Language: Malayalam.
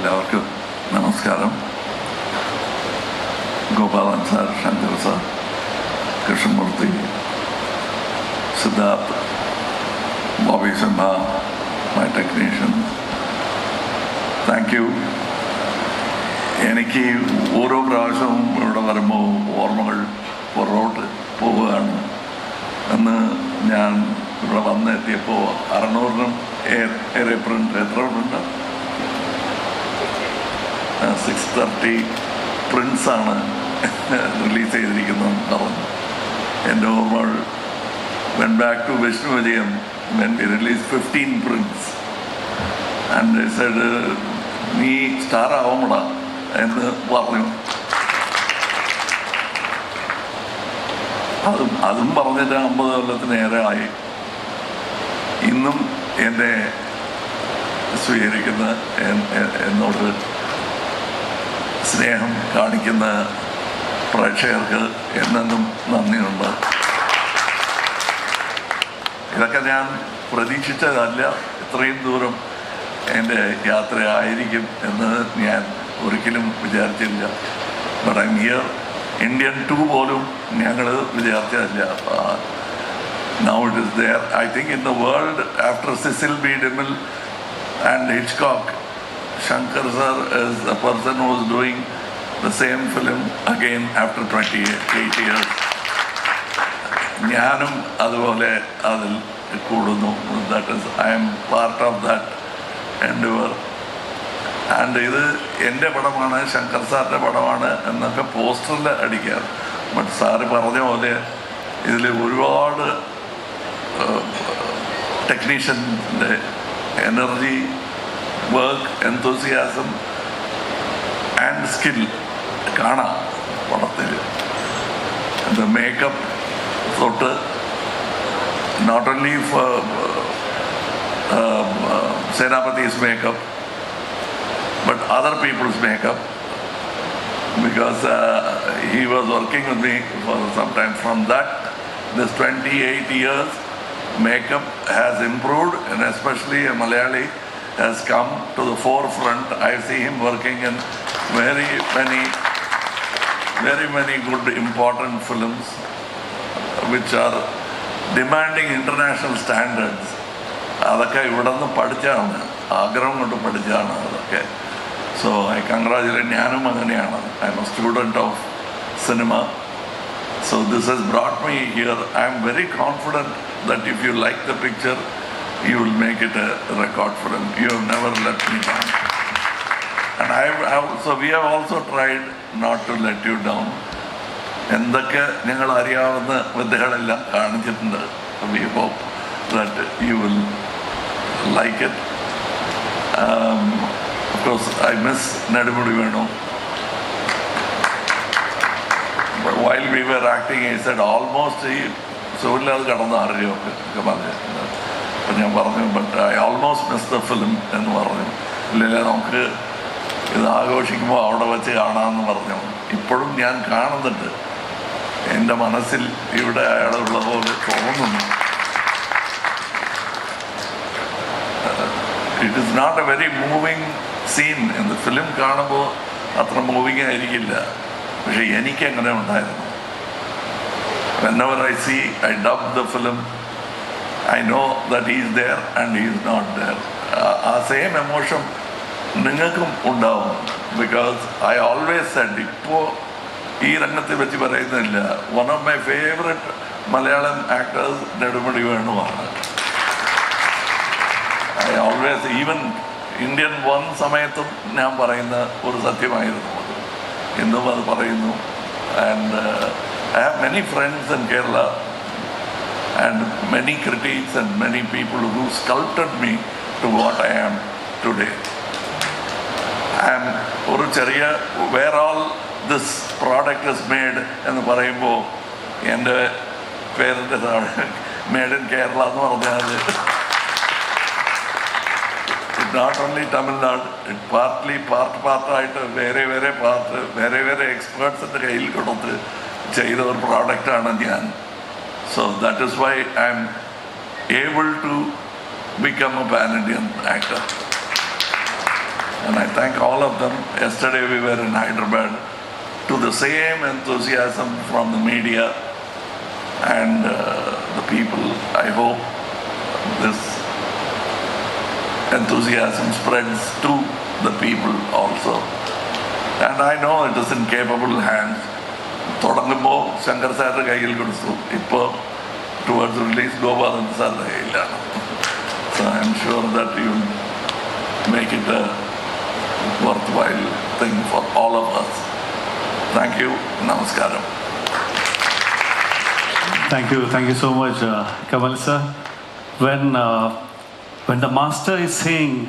എല്ലാവർക്കും നമസ്കാരം. Gopalan sir Shankar sir Krishnamurthy Siddharth Bobby Simha my technician. Thank you എനിക്ക് ഓരോ പ്രാവശ്യവും ഇവിടെ വരുമ്പോൾ ഓർമ്മകൾ പുറകോട്ട് പോവുകയാണ്. എന്ന് ഞാൻ ഇവിടെ വന്നെത്തിയപ്പോൾ അറുന്നൂറിനും എത്ര പ്രിന്റ് സിക്സ് തേർട്ടി പ്രിൻസാണ് റിലീസ് ചെയ്തിരിക്കുന്നതെന്ന് പറഞ്ഞു എന്റെ ഓർമ്മ when back to Vishnu Vijayam when we release fifteen prints and said നീ സ്റ്റാർ ആവുമടാ എന്ന് പറഞ്ഞു. അതും അതും പറഞ്ഞിട്ട് അമ്പത് കൊല്ലത്തിനേറെ ആയി ഇന്നും എന്നെ സ്വീകരിക്കുന്ന എന്നോട് സ്നേഹം കാണിക്കുന്ന പ്രേക്ഷകർക്ക് എന്നെന്നും നന്ദിയുണ്ട്. ഇതൊക്കെ ഞാൻ പ്രതീക്ഷിച്ചതല്ല. ഇത്രയും ദൂരം എന്റെ യാത്രയായിരിക്കും എന്ന് ഞാൻ ഒരിക്കലും വിചാരിച്ചില്ല. തുടങ്ങിയ ഇന്ത്യൻ ടു പോലും ഞങ്ങൾ വിചാരിച്ചതല്ല. Now it is there I think in the world after Cecil B DeMille and Hitchcock Shankar sir is a person who is doing the same film again after 28 years. ഞാനും അതുപോലെ അതിൽ കൂടുന്നു. That is I'm part of that endeavour and ഇത് എന്റെ പടമാണ് ശങ്കർ സാറിന്റെ പടമാണ് എന്നൊക്കെ പോസ്റ്ററിൽ അടിക്കാറ്. ബട്ട് സാറ് പറഞ്ഞ പോലെ ഇതിൽ ഒരുപാട് ടെക്നീഷ്യന്റെ energy വർക്ക് എന്തോസിയാസം ആൻഡ് സ്കിൽ കാണാം പടത്തിൽ ദ മേക്കപ്പ് തൊട്ട് not only Senapathy's makeup but other people's makeup because uh, he was working with me for some time. From that, this 28 years, makeup has improved, and especially a Malayali has come to the forefront. I see him working in very many, very many good, important films, which are demanding international standards. അതൊക്കെ ഇവിടെ നിന്ന് പഠിച്ചാണ് ആഗ്രഹം കൊണ്ട് പഠിച്ചാണ് അതൊക്കെ സോ ഐ കൺഗ്രാജുലേറ്റ് ഞാനും അങ്ങനെയാണ് I am a student of cinema so this has brought me here I am very confident that if you like the picture You will make it a record film you have never let me down and I have so we have also tried not to let you down എന്തൊക്കെ ഞങ്ങൾ അറിയാവുന്ന വിദ്യകളെല്ലാം കാണിച്ചിട്ടുണ്ട് we hope that you will like it Of course, I miss Nadimudi Venu. But while we were acting, he said almost ഈ സുഖമില്ലാതെ കടന്ന് അറിയോ ഒക്കെ പറഞ്ഞു അപ്പം ഞാൻ പറഞ്ഞു but I almost miss the film എന്ന് പറഞ്ഞു. ഇല്ല നമുക്ക് ഇത് ആഘോഷിക്കുമ്പോൾ അവിടെ വെച്ച് കാണാമെന്ന് പറഞ്ഞു. ഇപ്പോഴും ഞാൻ കാണുന്നുണ്ട്. എന്റെ മനസ്സിൽ ഇവിടെ അയാളുള്ള പോലെ തോന്നുന്നു. It is not a very moving scene എന്ന് ഫിലിം കാണുമ്പോൾ അത്ര മൂവിങ് ആയിരിക്കില്ല. പക്ഷെ എനിക്ക് അങ്ങനെ ഉണ്ടായിരുന്നു. Whenever I see I dub the film I know that is there and is not there ആ സെയിം എമോഷൻ നിങ്ങൾക്കും ഉണ്ടാവും. ബിക്കോസ് ഐ ഓൾവേസ് സെഡ് ഇപ്പോൾ ഈ രംഗത്തെ വെച്ച് പറയുന്നില്ല. One of my favourite Malayalam actors Nedumudi വേണുവാണ് I always even Indian one സമയത്തും ഞാൻ പറയുന്ന ഒരു സത്യമായിരുന്നു അത്. ഇന്നും അത് പറയുന്നു. And I have many friends in Kerala and many critics and many people who sculpted me to what I am today I am ഒരു ചെറിയ where all this product is made എന്ന് പറയുമ്പോൾ എൻ്റെ പേരിൻ്റെ താഴെ മെയ്ഡ് ഇൻ കേരള എന്ന് പറഞ്ഞാൽ not only Tamil Nadu it partly part പാർട്ടായിട്ട് വേറെ വേറെ പാർട്ട് വേറെ വേറെ എക്സ്പേർട്സിൻ്റെ കയ്യിൽ കൊടുത്ത് ചെയ്ത ഒരു പ്രോഡക്റ്റാണ് ഞാൻ So that is why I'm able to become a pan-Indian actor. And I thank all of them. Yesterday we were in Hyderabad to the same enthusiasm from the media and uh, the people. I hope this enthusiasm spreads to the people also. And I know it is in capable hands. തുടങ്ങുമ്പോൾ ശങ്കർ സാറിൻ്റെ കയ്യിൽ കൊടുത്തു ഇപ്പോൾ ടുവേർഡ്സ് റിലീസ് ഗോപാലൻ സാറിൻ്റെ കയ്യിലാണ് so I am sure that you make it a worthwhile thing for all of us. Thank you. Namaskaram. Thank you, thank you so much, uh, Kamal sir. When uh, when the master is saying